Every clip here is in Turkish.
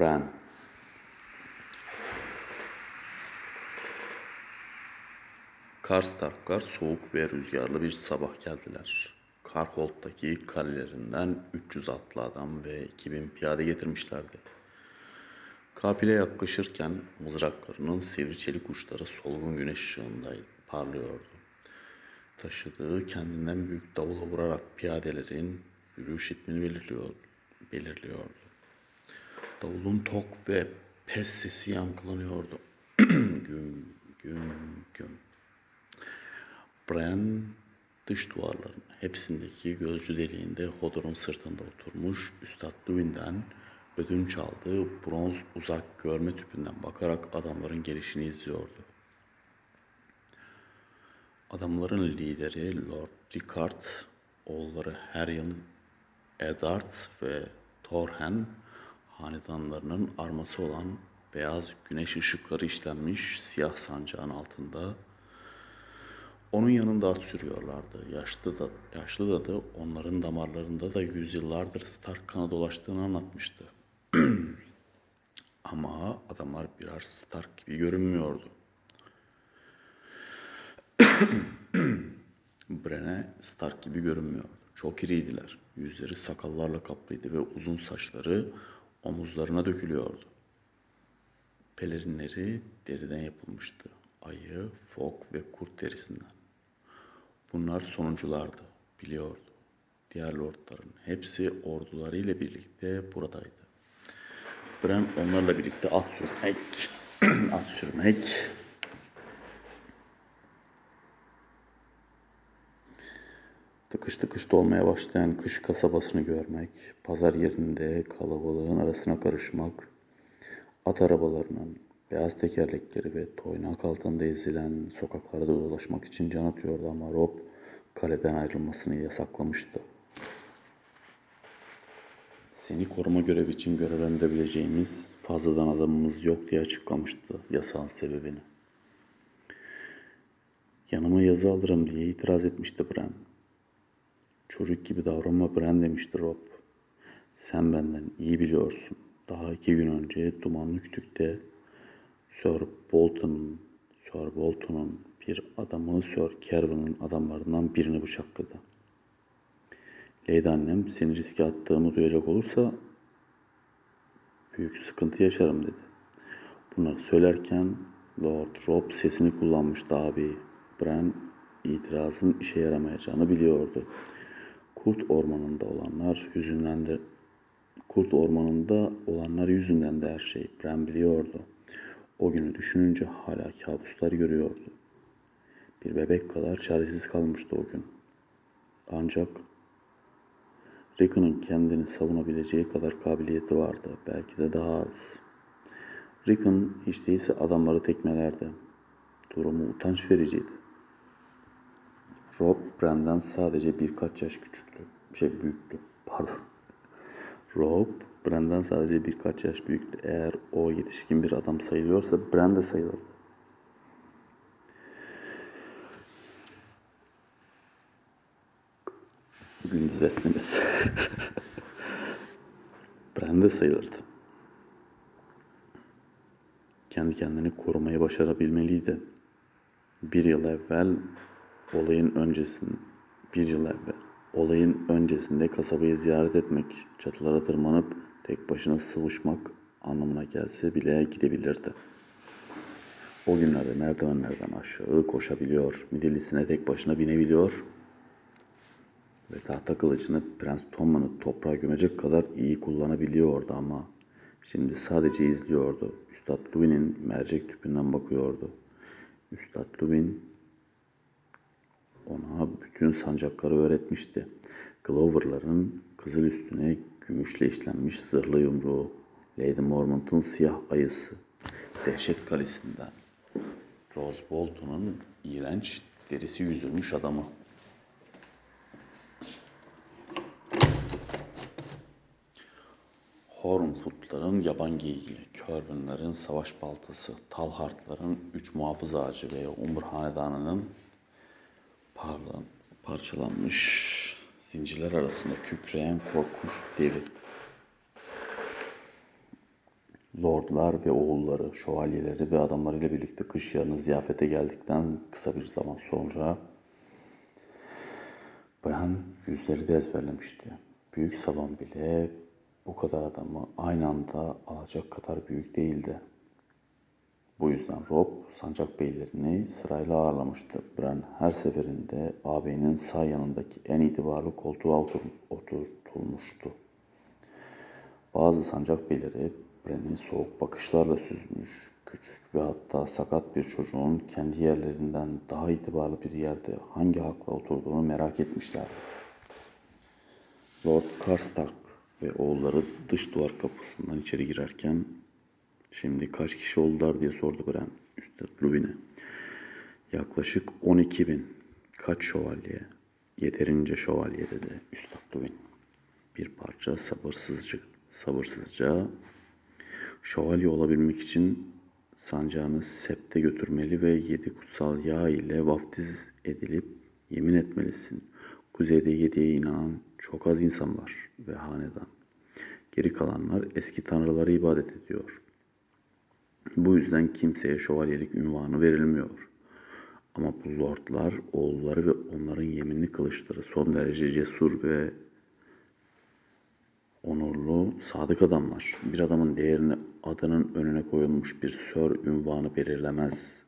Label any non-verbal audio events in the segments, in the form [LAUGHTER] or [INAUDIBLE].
Bran. Karstarklar soğuk ve rüzgarlı bir sabah geldiler. Karhold'daki kalelerinden 300 atlı adam ve 2000 piyade getirmişlerdi. Kafile yaklaşırken mızraklarının sivri çelik uçları solgun güneş ışığında parlıyordu. Taşıdığı kendinden büyük davula vurarak piyadelerin yürüyüş ritmini belirliyor, belirliyordu. Davulun tok ve pes sesi yankılanıyordu. [CLEARS THROAT] güm güm güm. Bran dış duvarların hepsindeki gözcü deliğinde Hodor'un sırtında oturmuş Üstad Duin'den ödünç aldığı bronz uzak görme tüpünden bakarak adamların gelişini izliyordu. Adamların lideri Lord Rickard, oğulları Haryon, Eddard ve Thorhen, hanedanlarının arması olan beyaz güneş ışıkları işlenmiş siyah sancağın altında onun yanında at sürüyorlardı. Yaşlı da, yaşlı dadı onların damarlarında da yüzyıllardır Stark kanı dolaştığını anlatmıştı. [CLEARS THROAT] Ama adamlar birer Stark gibi görünmüyordu. [CLEARS THROAT] Brene Stark gibi görünmüyordu. Çok iriydiler. Yüzleri sakallarla kaplıydı ve uzun saçları omuzlarına dökülüyordu. Pelerinleri deriden yapılmıştı. Ayı, fok ve kurt derisinden. Bunlar sonunculardı, biliyordu. Diğer lordların hepsi ordularıyla birlikte buradaydı. Bran onlarla birlikte at sürmek, [CLEARS THROAT] at sürmek, tıkış tıkış dolmaya başlayan kış kasabasını görmek, pazar yerinde kalabalığın arasına karışmak, at arabalarının, beyaz tekerlekleri ve toynak altında ezilen sokaklarda dolaşmak için can atıyordu ama Rob kaleden ayrılmasını yasaklamıştı. Seni koruma görevi için görevlendirebileceğimiz fazladan adamımız yok diye açıklamıştı yasağın sebebini. Yanıma yazı alırım diye itiraz etmişti Bran. Çocuk gibi davranma Bran demişti Rob. Sen benden iyi biliyorsun. Daha iki gün önce Dumanlı Kütük'te Sir Bolton'un Sir Bolton'un bir adamı Sir Kervan'ın adamlarından birini bıçakladı. Lady annem seni riske attığımı duyacak olursa büyük sıkıntı yaşarım dedi. Bunları söylerken Lord Rob sesini kullanmıştı abi. Bran itirazın işe yaramayacağını biliyordu. Kurt ormanında olanlar hüzünlendi. Kurt ormanında olanlar yüzünden de her şey. Bran biliyordu. O günü düşününce hala kabuslar görüyordu. Bir bebek kadar çaresiz kalmıştı o gün. Ancak Rickon'un kendini savunabileceği kadar kabiliyeti vardı. Belki de daha az. Rickon hiç değilse adamları tekmelerdi. Durumu utanç vericiydi. Rob Brand'den sadece birkaç yaş küçüktü. Şey büyüktü. Pardon. Rob Brand'den sadece birkaç yaş büyüktü. Eğer o yetişkin bir adam sayılıyorsa Brand de sayılırdı. Gündüz esnemesi. [LAUGHS] Brand de sayılırdı. Kendi kendini korumayı başarabilmeliydi. Bir yıl evvel olayın öncesinde bir yıl evvel olayın öncesinde kasabayı ziyaret etmek, çatılara tırmanıp tek başına sıvışmak anlamına gelse bile gidebilirdi. O günlerde merdivenlerden aşağı koşabiliyor, midelisine tek başına binebiliyor ve tahta kılıcını Prens Tommen'ı toprağa gömecek kadar iyi kullanabiliyordu ama şimdi sadece izliyordu. Üstad Luwin'in mercek tüpünden bakıyordu. Üstad Luwin ona bütün sancakları öğretmişti. Glover'ların kızıl üstüne gümüşle işlenmiş zırhlı yumruğu, Lady Mormont'un siyah ayısı, Dehşet Kalesi'nden, Rose Bolton'un iğrenç derisi yüzülmüş adamı. Hornfoot'ların yaban geyiği, Körvünlerin savaş baltası, Talhart'ların üç muhafız ağacı ve Umur Hanedanı'nın Pardon, parçalanmış zincirler arasında kükreyen korkunç devi. Lordlar ve oğulları, şövalyeleri ve adamlarıyla birlikte kış yarını ziyafete geldikten kısa bir zaman sonra Bran yüzleri de ezberlemişti. Büyük salon bile bu kadar adamı aynı anda alacak kadar büyük değildi. Bu yüzden Rob sancak beylerini sırayla ağırlamıştı. Bran her seferinde ağabeyinin sağ yanındaki en itibarlı koltuğa otur oturtulmuştu. Bazı sancak beyleri Bran'i soğuk bakışlarla süzmüş, küçük ve hatta sakat bir çocuğun kendi yerlerinden daha itibarlı bir yerde hangi hakla oturduğunu merak etmişlerdi. Lord Karstark ve oğulları dış duvar kapısından içeri girerken Şimdi kaç kişi oldular diye sordu Bran Üstad Lubin'e. Yaklaşık 12 bin. Kaç şövalye? Yeterince şövalye dedi Üstad Lubin. Bir parça sabırsızca, sabırsızca şövalye olabilmek için sancağını septe götürmeli ve yedi kutsal yağ ile vaftiz edilip yemin etmelisin. Kuzeyde yediye inanan çok az insan var ve hanedan. Geri kalanlar eski tanrılara ibadet ediyor. Bu yüzden kimseye şövalyelik ünvanı verilmiyor. Ama bu lordlar, oğulları ve onların yeminli kılıçları son derece cesur ve onurlu, sadık adamlar. Bir adamın değerini adının önüne koyulmuş bir sör ünvanı belirlemez.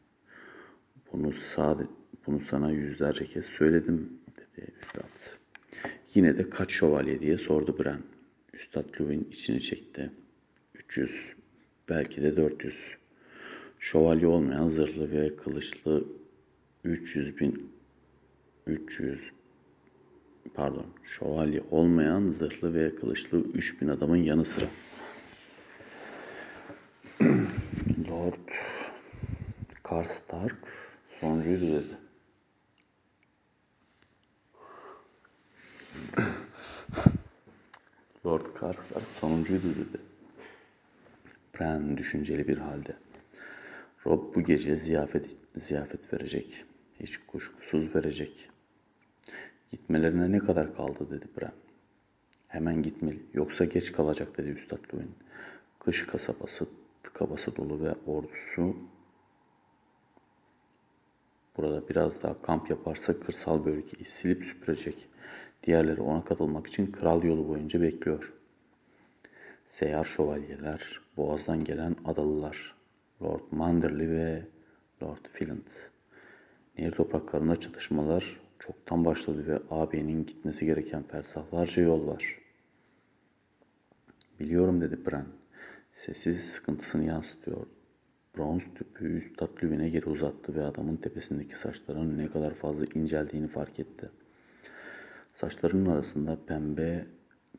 Bunu sade, bunu sana yüzlerce kez söyledim dedi üstad. Yine de kaç şövalye diye sordu Bran. Üstad Lüvin içini çekti. 300, belki de 400. Şövalye olmayan zırhlı ve kılıçlı 300 bin 300 pardon şövalye olmayan zırhlı ve kılıçlı 3000 adamın yanı sıra. [CLEARS THROAT] Lord Karstark sonuncuydu dedi. [CLEARS THROAT] Lord Karstark sonuncuydu dedi. Bran düşünceli bir halde. Rob bu gece ziyafet, ziyafet verecek. Hiç kuşkusuz verecek. Gitmelerine ne kadar kaldı dedi Bran. Hemen gitmeli yoksa geç kalacak dedi Üstad Lewin. Kış kasabası tıka basa dolu ve ordusu burada biraz daha kamp yaparsa kırsal bölgeyi silip süpürecek. Diğerleri ona katılmak için kral yolu boyunca bekliyor. Seyyar şövalyeler, boğazdan gelen adalılar, Lord Manderley ve Lord Flint. Nehir topraklarında çatışmalar çoktan başladı ve ağabeyinin gitmesi gereken fersahlarca yol var. Biliyorum dedi Bran. Sessiz sıkıntısını yansıtıyor. Bronz tüpü üst lüvine geri uzattı ve adamın tepesindeki saçların ne kadar fazla inceldiğini fark etti. Saçlarının arasında pembe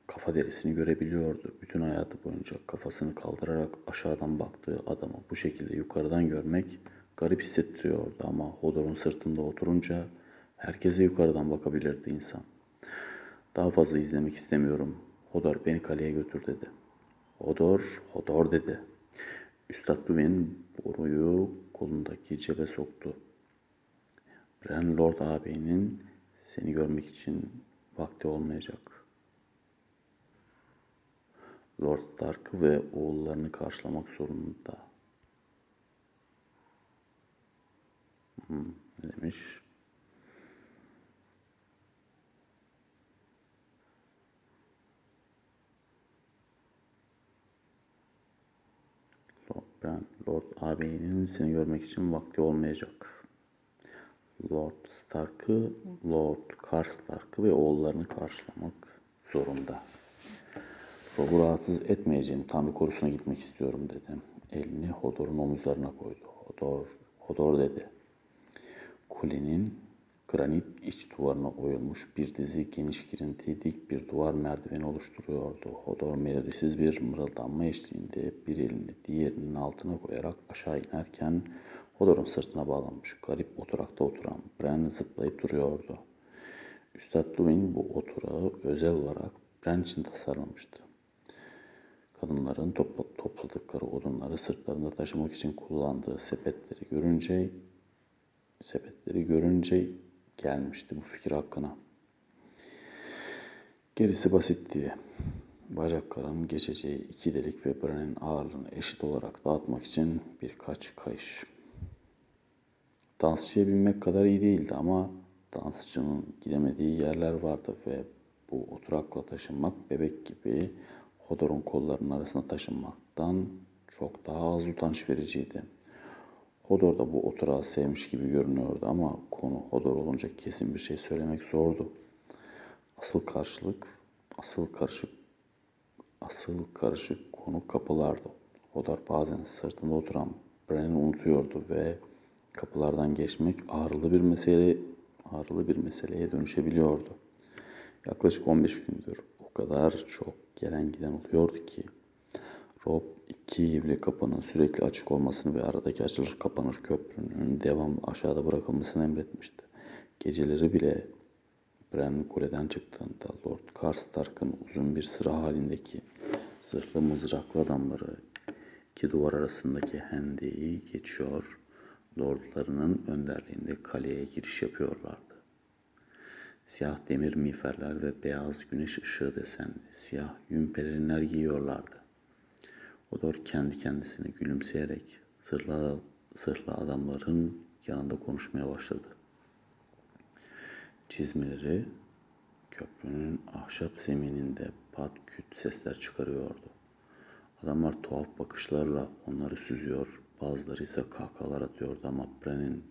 kafa derisini görebiliyordu. Bütün hayatı boyunca kafasını kaldırarak aşağıdan baktığı adamı bu şekilde yukarıdan görmek garip hissettiriyordu ama Hodor'un sırtında oturunca herkese yukarıdan bakabilirdi insan. Daha fazla izlemek istemiyorum. Hodor beni kaleye götür dedi. Hodor, Hodor dedi. Üstad Lüven boruyu kolundaki cebe soktu. Bren Lord ağabeyinin seni görmek için vakti olmayacak. Lord Stark'ı ve oğullarını karşılamak zorunda. Hmm, ne demiş? Lord, ben Lord ağabeyinin seni görmek için vakti olmayacak. Lord Stark'ı, Lord Karstark'ı ve oğullarını karşılamak zorunda. Rob'u rahatsız etmeyeceğim Tanrı korusuna gitmek istiyorum dedi. Elini Hodor'un omuzlarına koydu. Hodor, Hodor dedi. Kulenin granit iç duvarına oyulmuş bir dizi geniş girinti dik bir duvar merdiveni oluşturuyordu. Hodor melodisiz bir mırıldanma eşliğinde bir elini diğerinin altına koyarak aşağı inerken Hodor'un sırtına bağlanmış garip oturakta oturan Bran zıplayıp duruyordu. Üstad Luin bu oturağı özel olarak Bran için tasarlamıştı. Kadınların topla, topladıkları odunları sırtlarında taşımak için kullandığı sepetleri görünce sepetleri görünce gelmişti bu fikir hakkına. Gerisi basitti. Bacakların geçeceği iki delik ve Bren'in ağırlığını eşit olarak dağıtmak için birkaç kayış. Dansçıya binmek kadar iyi değildi ama dansçının gidemediği yerler vardı ve bu oturakla taşınmak bebek gibi Hodor'un kollarının arasına taşınmaktan çok daha az utanç vericiydi. Hodor da bu oturağı sevmiş gibi görünüyordu ama konu Hodor olunca kesin bir şey söylemek zordu. Asıl karşılık, asıl karışık, asıl karışık konu kapılardı. Hodor bazen sırtında oturan Bren'i unutuyordu ve kapılardan geçmek ağrılı bir mesele ağrılı bir meseleye dönüşebiliyordu. Yaklaşık 15 gündür kadar çok gelen giden oluyordu ki Rob iki ivli kapının sürekli açık olmasını ve aradaki açılır kapanır köprünün devamlı aşağıda bırakılmasını emretmişti. Geceleri bile Bran kuleden çıktığında Lord Karstark'ın uzun bir sıra halindeki zırhlı mızraklı adamları iki duvar arasındaki hendeyi geçiyor, lordlarının önderliğinde kaleye giriş yapıyorlardı. Siyah demir miğferler ve beyaz güneş ışığı desenli siyah yün pelerinler giyiyorlardı. Odor kendi kendisine gülümseyerek zırhlı, zırhlı adamların yanında konuşmaya başladı. Çizmeleri köprünün ahşap zemininde pat küt sesler çıkarıyordu. Adamlar tuhaf bakışlarla onları süzüyor, bazıları ise kahkahalar atıyordu ama Bren'in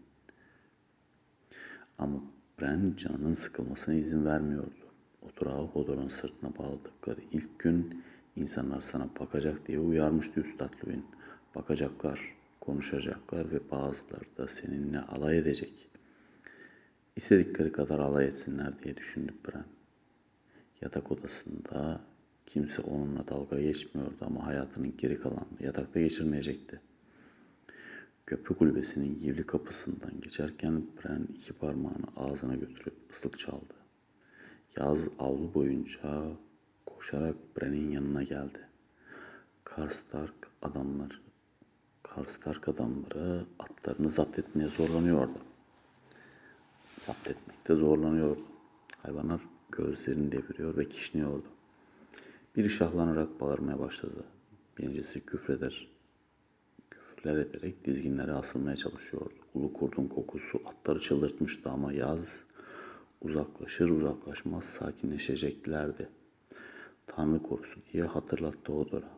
ama Bren canının sıkılmasına izin vermiyordu. Oturağı Hodor'un sırtına bağladıkları ilk gün insanlar sana bakacak diye uyarmıştı Üstad Lüvin. Bakacaklar, konuşacaklar ve bazıları da seninle alay edecek. İstedikleri kadar alay etsinler diye düşündü Bren. Yatak odasında kimse onunla dalga geçmiyordu ama hayatının geri kalanını yatakta geçirmeyecekti. Köprü kulübesinin givli kapısından geçerken Bren iki parmağını ağzına götürüp ıslık çaldı. Yaz avlu boyunca koşarak Bren'in yanına geldi. Karstark adamları, Karstark adamları atlarını zapt etmeye zorlanıyordu. Zapt etmekte zorlanıyordu. Hayvanlar gözlerini deviriyor ve kişniyordu. Biri şahlanarak bağırmaya başladı. Birincisi küfreder, küfürler ederek dizginlere asılmaya çalışıyordu. Ulu kurdun kokusu atları çıldırtmıştı ama yaz uzaklaşır uzaklaşmaz sakinleşeceklerdi. Tanrı korusun diye hatırlattı Odor'a.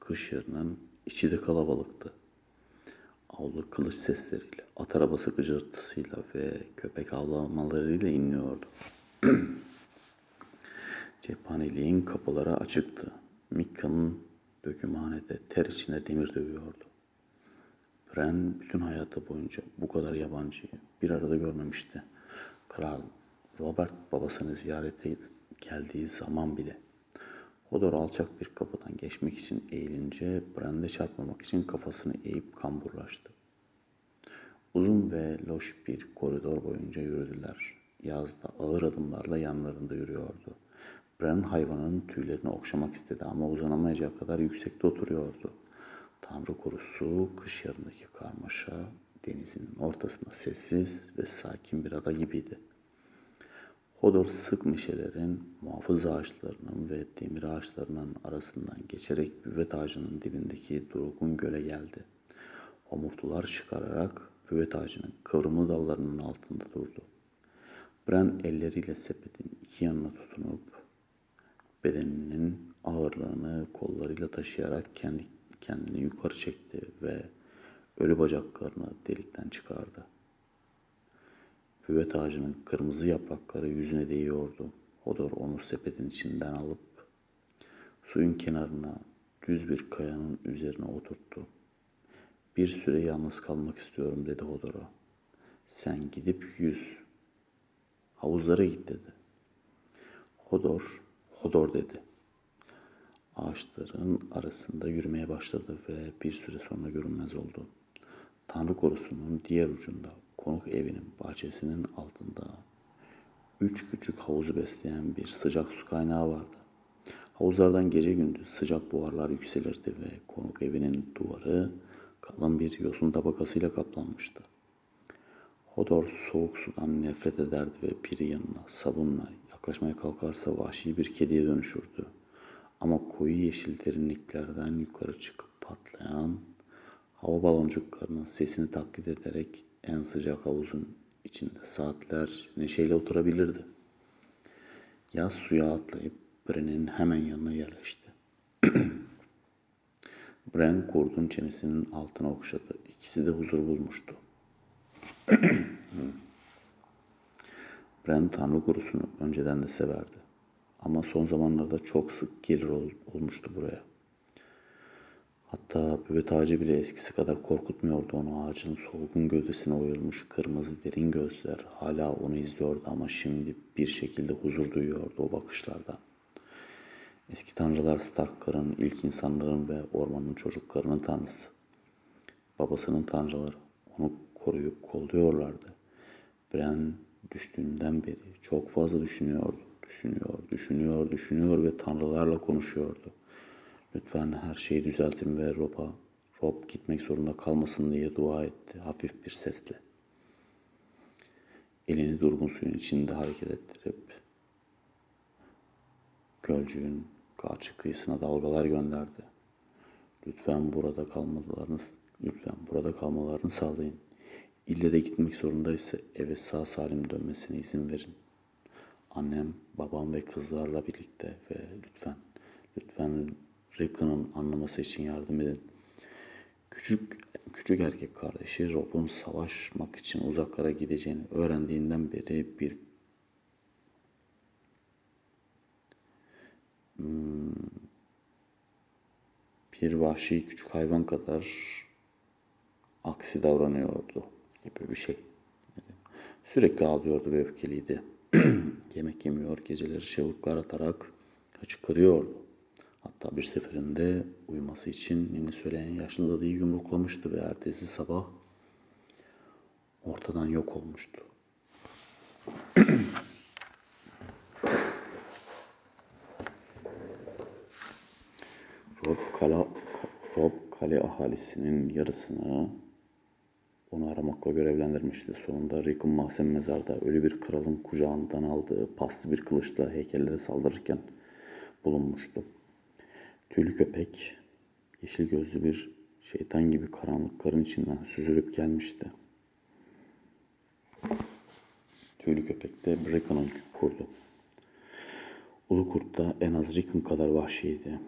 Kış yarının içi de kalabalıktı. Avlu kılıç sesleriyle, at arabası gıcırtısıyla ve köpek avlamalarıyla inliyordu. [CLEARS THROAT] Cephaneliğin kapıları açıktı. Mikka'nın dökümhanede ter içinde demir dövüyordu. Bren bütün hayatı boyunca bu kadar yabancıyı bir arada görmemişti. Kral Robert babasını ziyarete geldiği zaman bile Hodor alçak bir kapıdan geçmek için eğilince Brand'e çarpmamak için kafasını eğip kamburlaştı. Uzun ve loş bir koridor boyunca yürüdüler. Yazda ağır adımlarla yanlarında yürüyordu. Bran hayvanın tüylerini okşamak istedi ama uzanamayacak kadar yüksekte oturuyordu. Tanrı korusu kış yarındaki karmaşa denizin ortasında sessiz ve sakin bir ada gibiydi. Hodor sık meşelerin, muhafız ağaçlarının ve demir ağaçlarının arasından geçerek büvet ağacının dibindeki durgun göle geldi. Homurtular çıkararak büvet ağacının kıvrımlı dallarının altında durdu. Bran elleriyle sepetin iki yanına tutunup bedeninin ağırlığını kollarıyla taşıyarak kendi kendini yukarı çekti ve ölü bacaklarını delikten çıkardı. Hüvet ağacının kırmızı yaprakları yüzüne değiyordu. Hodor onu sepetin içinden alıp suyun kenarına düz bir kayanın üzerine oturttu. Bir süre yalnız kalmak istiyorum dedi Hodor'a. Sen gidip yüz. Havuzlara git dedi. Hodor, Hodor dedi. Ağaçların arasında yürümeye başladı ve bir süre sonra görünmez oldu. Tanrı korusunun diğer ucunda konuk evinin bahçesinin altında üç küçük havuzu besleyen bir sıcak su kaynağı vardı. Havuzlardan gece gündüz sıcak buharlar yükselirdi ve konuk evinin duvarı kalın bir yosun tabakasıyla kaplanmıştı. Hodor soğuk sudan nefret ederdi ve biri yanına sabunla yaklaşmaya kalkarsa vahşi bir kediye dönüşürdü. Ama koyu yeşil derinliklerden yukarı çıkıp patlayan hava baloncuklarının sesini taklit ederek en sıcak havuzun içinde saatler neşeyle oturabilirdi. Yaz suya atlayıp Bren'in hemen yanına yerleşti. [CLEARS THROAT] Bren kurdun çenesinin altına okşadı. İkisi de huzur bulmuştu. [CLEARS THROAT] Bren Tanrı kurusunu önceden de severdi. Ama son zamanlarda çok sık gelir ol, olmuştu buraya. Hatta büvet ağacı bile eskisi kadar korkutmuyordu onu. Ağacın solgun gövdesine oyulmuş kırmızı derin gözler hala onu izliyordu ama şimdi bir şekilde huzur duyuyordu o bakışlardan. Eski tanrılar Stark'ların, ilk insanların ve ormanın çocuklarının tanrısı. Babasının tanrıları onu koruyup kolluyorlardı. Bren düştüğünden beri çok fazla düşünüyordu. Düşünüyor, düşünüyor, düşünüyor ve tanrılarla konuşuyordu. Lütfen her şeyi düzeltin ve Rob'a, Rob gitmek zorunda kalmasın diye dua etti hafif bir sesle. Elini durgun suyun içinde hareket ettirip gölcüğün karşı kıyısına dalgalar gönderdi. Lütfen burada kalmalarını, lütfen burada kalmalarını sağlayın. İlle de gitmek zorundaysa eve sağ salim dönmesine izin verin. Annem, babam ve kızlarla birlikte ve lütfen, lütfen Rick'ın anlaması için yardım edin. Küçük küçük erkek kardeşi Rob'un savaşmak için uzaklara gideceğini öğrendiğinden beri bir hmm, bir vahşi küçük hayvan kadar aksi davranıyordu gibi bir şey. Sürekli ağlıyordu ve öfkeliydi. [CLEARS THROAT] Yemek yemiyor, geceleri çığlıklar atarak hıçkırıyordu. Hatta bir seferinde uyuması için yine söyleyen yaşlı dadıyı yumruklamıştı ve ertesi sabah ortadan yok olmuştu. [CLEARS THROAT] Rob, kala, Rob kale ahalisinin yarısını onu aramakla görevlendirmişti. Sonunda Rickon mahzen mezarda ölü bir kralın kucağından aldığı paslı bir kılıçla heykellere saldırırken bulunmuştu. Tüylü köpek, yeşil gözlü bir şeytan gibi karanlıkların içinden süzülüp gelmişti. Tüylü köpek de Rickon'un kurdu. Ulu kurt da en az Rickon kadar vahşiydi.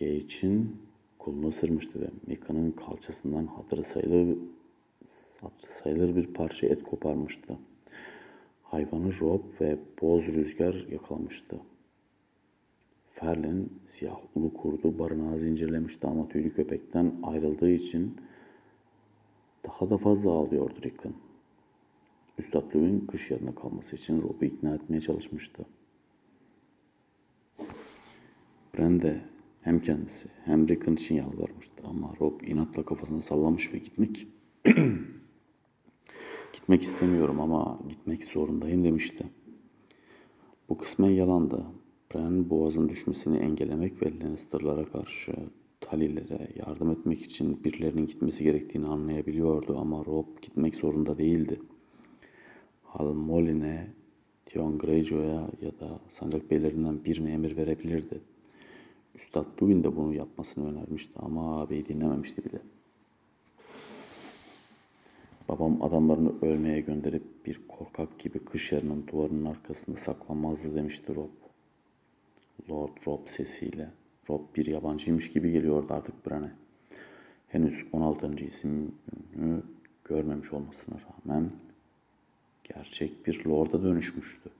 Gage'in kolunu ısırmıştı ve Mika'nın kalçasından hatırı sayılır, hatırı sayılır bir parça et koparmıştı. Hayvanı Rob ve boz rüzgar yakalamıştı. Ferlin siyah ulu kurdu barınağı zincirlemişti ama tüylü köpekten ayrıldığı için daha da fazla ağlıyordu Rickon. Üstad Lewin kış yarına kalması için Rob'u ikna etmeye çalışmıştı. Brende hem kendisi hem Rickon için yalvarmıştı ama Rob inatla kafasını sallamış ve gitmek [CLEARS THROAT] gitmek istemiyorum ama gitmek zorundayım demişti. Bu kısmen yalandı. Bran boğazın düşmesini engellemek ve Lannister'lara karşı Talilere yardım etmek için birilerinin gitmesi gerektiğini anlayabiliyordu ama Rob gitmek zorunda değildi. Hal Molin'e, Theon Greyjoy'a ya da sancak beylerinden birine emir verebilirdi. Üstad Duin de bunu yapmasını önermişti ama ağabeyi dinlememişti bile. Babam adamlarını ölmeye gönderip bir korkak gibi kış yarının duvarının arkasında saklanmazdı demişti Rob. Lord Rob sesiyle. Rob bir yabancıymış gibi geliyordu artık Bran'e. Henüz 16. isimini görmemiş olmasına rağmen gerçek bir lorda dönüşmüştü.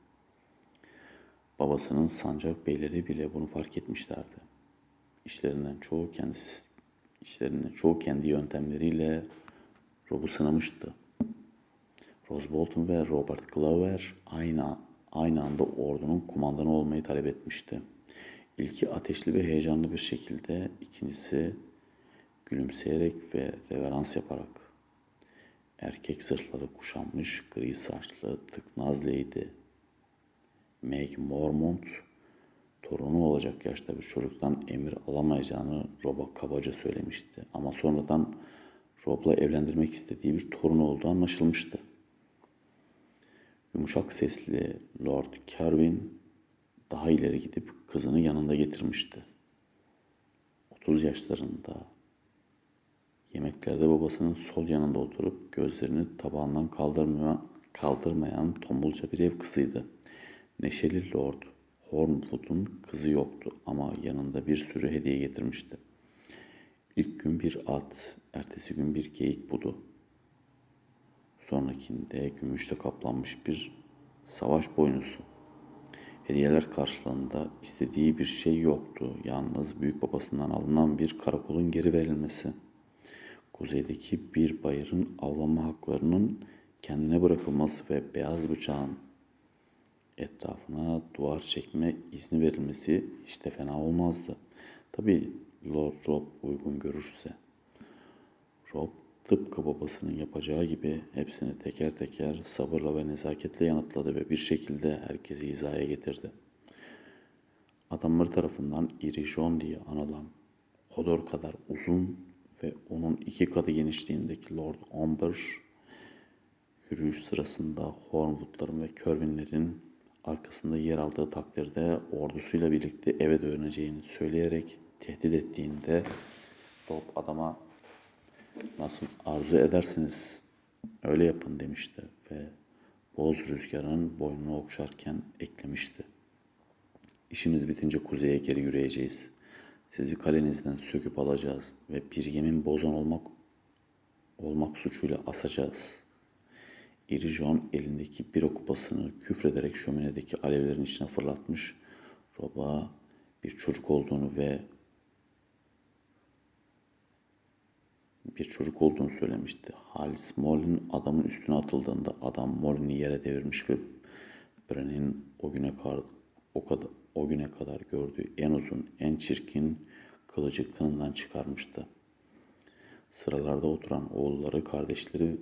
Babasının sancak beyleri bile bunu fark etmişlerdi. İşlerinden çoğu kendisi işlerinden çoğu kendi yöntemleriyle Rob'u sınamıştı. Rose Bolton ve Robert Glover aynı aynı anda ordunun kumandanı olmayı talep etmişti. İlki ateşli ve heyecanlı bir şekilde, ikincisi gülümseyerek ve reverans yaparak. Erkek zırhları kuşanmış, gri saçlı, tıknaz lady Meg Mormont, torunu olacak yaşta bir çocuktan emir alamayacağını Rob'a kabaca söylemişti. Ama sonradan Rob'la evlendirmek istediği bir torunu olduğu anlaşılmıştı. Yumuşak sesli Lord Kerwin daha ileri gidip kızını yanında getirmişti. 30 yaşlarında yemeklerde babasının sol yanında oturup gözlerini tabağından kaldırmaya, kaldırmayan tombulca bir ev kızıydı. Neşeli Lord Hornwood'un kızı yoktu ama yanında bir sürü hediye getirmişti. İlk gün bir at, ertesi gün bir geyik budu. Sonrakinde gümüşle kaplanmış bir savaş boynuzu. Hediyeler karşılığında istediği bir şey yoktu. Yalnız büyük babasından alınan bir karakolun geri verilmesi. Kuzeydeki bir bayırın avlanma haklarının kendine bırakılması ve beyaz bıçağın etrafına duvar çekme izni verilmesi hiç de fena olmazdı. Tabi Lord Rob uygun görürse. Rob tıpkı babasının yapacağı gibi hepsini teker teker sabırla ve nezaketle yanıtladı ve bir şekilde herkesi hizaya getirdi. Adamları tarafından iri John diye anılan Hodor kadar uzun ve onun iki katı genişliğindeki Lord Umber yürüyüş sırasında Hornwood'ların ve Kerwin'lerin arkasında yer aldığı takdirde ordusuyla birlikte eve döneceğini söyleyerek tehdit ettiğinde Rob adama nasıl arzu edersiniz öyle yapın demişti ve boz rüzgarın boynunu okşarken eklemişti. İşimiz bitince kuzeye geri yürüyeceğiz. Sizi kalenizden söküp alacağız ve bir yemin bozan olmak olmak suçuyla asacağız. İri John elindeki bir kupasını küfrederek şöminedeki alevlerin içine fırlatmış. Rob'a bir çocuk olduğunu ve bir çocuk olduğunu söylemişti. Halis Molin adamın üstüne atıldığında adam Molin'i yere devirmiş ve Bren'in o güne kadar o kadar o güne kadar gördüğü en uzun, en çirkin kılıcı kınından çıkarmıştı. Sıralarda oturan oğulları, kardeşleri,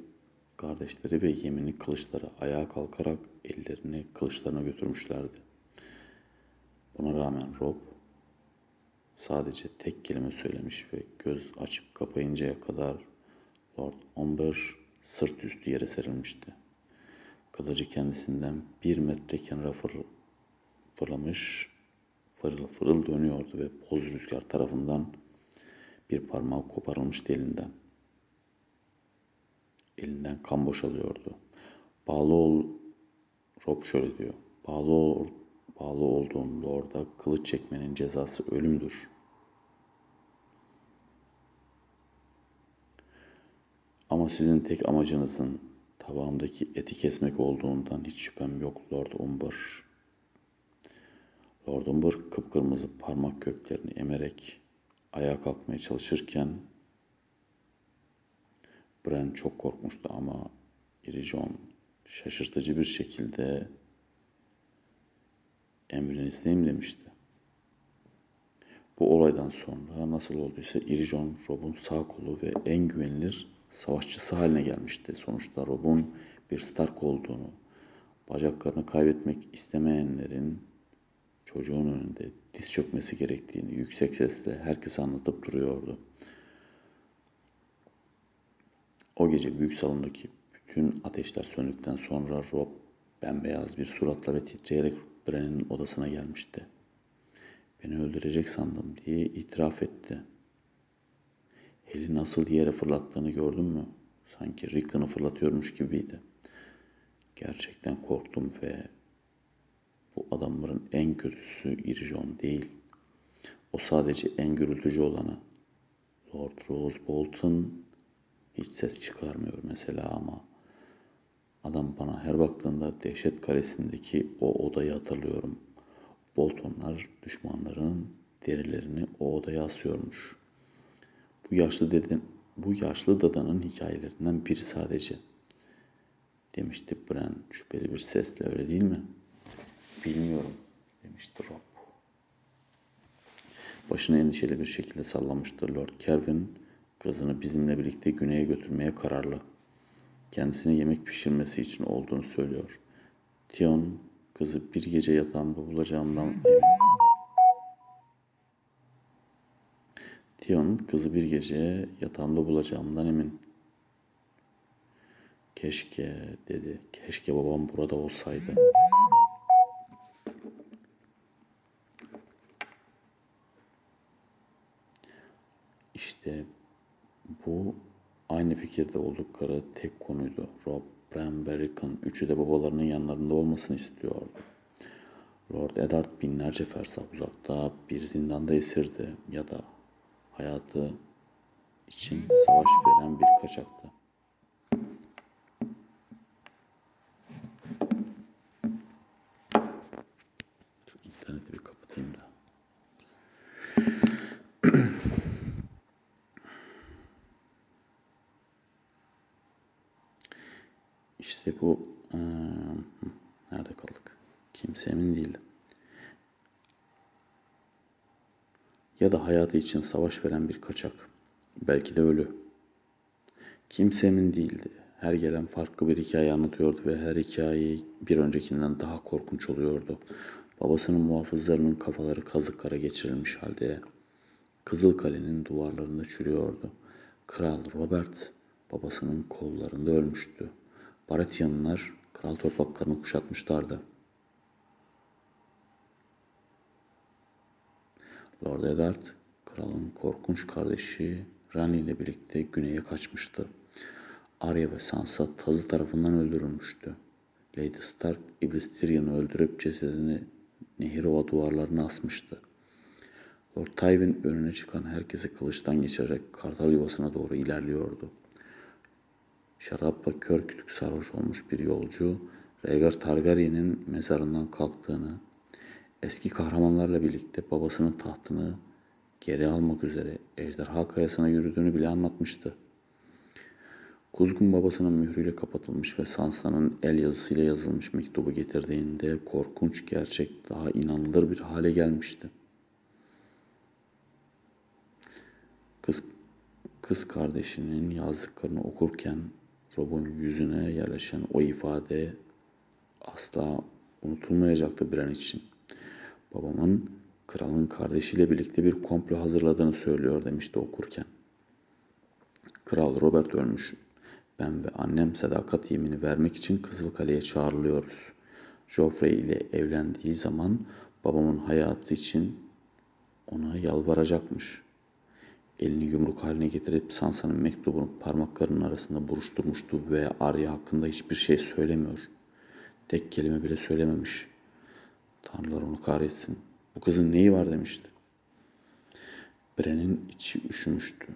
kardeşleri ve yeminli kılıçları ayağa kalkarak ellerini kılıçlarına götürmüşlerdi. Buna rağmen Rob sadece tek kelime söylemiş ve göz açıp kapayıncaya kadar Lord Umber sırt üstü yere serilmişti. Kılıcı kendisinden bir metre kenara fır- fırlamış, fırıl fırıl dönüyordu ve boz rüzgar tarafından bir parmağı koparılmıştı elinden. Elinden kan boşalıyordu. Bağlı ol, Rob şöyle diyor. Bağlı ol, bağlı olduğum lorda kılıç çekmenin cezası ölümdür. Ama sizin tek amacınızın tabağımdaki eti kesmek olduğundan hiç şüphem yok Lord Umber. Lord Umber kıpkırmızı parmak köklerini emerek ayağa kalkmaya çalışırken Bran çok korkmuştu ama İri John şaşırtıcı bir şekilde emrinizdeyim demişti. Bu olaydan sonra nasıl olduysa İri John Rob'un sağ kolu ve en güvenilir savaşçısı haline gelmişti. Sonuçta Rob'un bir Stark olduğunu, bacaklarını kaybetmek istemeyenlerin çocuğun önünde diz çökmesi gerektiğini yüksek sesle herkese anlatıp duruyordu. O gece büyük salondaki bütün ateşler söndükten sonra Rob bembeyaz bir suratla ve titreyerek Brennan'ın odasına gelmişti. Beni öldürecek sandım diye itiraf etti. Eli nasıl yere fırlattığını gördün mü? Sanki Rickon'ı fırlatıyormuş gibiydi. Gerçekten korktum ve bu adamların en kötüsü İri değil. O sadece en gürültücü olanı. Lord Rosebolt'un hiç ses çıkarmıyor mesela ama adam bana her baktığında dehşet karesindeki o odayı hatırlıyorum. Boltonlar düşmanların derilerini o odaya asıyormuş. Bu yaşlı dedin, bu yaşlı dadanın hikayelerinden biri sadece. Demişti Bran şüpheli bir sesle öyle değil mi? Bilmiyorum demişti Rob. Başını endişeli bir şekilde sallamıştı Lord Kervin. Kızını bizimle birlikte güneye götürmeye kararlı. Kendisine yemek pişirmesi için olduğunu söylüyor. Tion kızı bir gece yatağımda bulacağımdan emin. Tion kızı bir gece yatağımda bulacağımdan emin. Keşke dedi. Keşke babam burada olsaydı. İşte bu aynı fikirde oldukları tek konuydu. Rob, Bram üçü de babalarının yanlarında olmasını istiyordu. Lord Eddard binlerce fersah uzakta bir zindanda esirdi ya da hayatı için savaş veren bir kaçaktı. Şu interneti bir kapatayım da. İşte bu hı, nerede kaldık? Kimse emin değildi. Ya da hayatı için savaş veren bir kaçak. Belki de ölü. Kimse emin değildi. Her gelen farklı bir hikaye anlatıyordu ve her hikaye bir öncekinden daha korkunç oluyordu. Babasının muhafızlarının kafaları kazıklara geçirilmiş halde Kızıl Kale'nin duvarlarında çürüyordu. Kral Robert babasının kollarında ölmüştü. Baratheonlar kral topraklarını kuşatmışlardı. Lord Eddard, kralın korkunç kardeşi Rani ile birlikte güneye kaçmıştı. Arya ve Sansa tazı tarafından öldürülmüştü. Lady Stark, İblis Tyrion'u öldürüp cesedini Nehirova duvarlarına asmıştı. Lord Tywin önüne çıkan herkesi kılıçtan geçirerek kartal yuvasına doğru ilerliyordu. Şarapla kör kütük sarhoş olmuş bir yolcu, Rhaegar Targaryen'in mezarından kalktığını, eski kahramanlarla birlikte babasının tahtını geri almak üzere ejderha kayasına yürüdüğünü bile anlatmıştı. Kuzgun babasının mührüyle kapatılmış ve Sansa'nın el yazısıyla yazılmış mektubu getirdiğinde korkunç gerçek daha inanılır bir hale gelmişti. Kız, kız kardeşinin yazdıklarını okurken Rob'un yüzüne yerleşen o ifade asla unutulmayacaktı Bran için. Babamın kralın kardeşiyle birlikte bir komplo hazırladığını söylüyor demişti okurken. Kral Robert ölmüş. Ben ve annem sadakat yemini vermek için Kızılkale'ye çağrılıyoruz. Joffrey ile evlendiği zaman babamın hayatı için ona yalvaracakmış. Elini yumruk haline getirip Sansa'nın mektubunu parmaklarının arasında buruşturmuştu ve Arya hakkında hiçbir şey söylemiyor. Tek kelime bile söylememiş. Tanrılar onu kahretsin. Bu kızın neyi var demişti. Bren'in içi üşümüştü.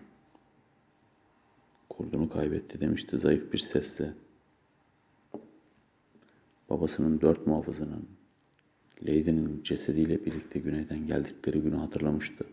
Kurdunu kaybetti demişti zayıf bir sesle. Babasının dört muhafızının, Lady'nin cesediyle birlikte güneyden geldikleri günü hatırlamıştı.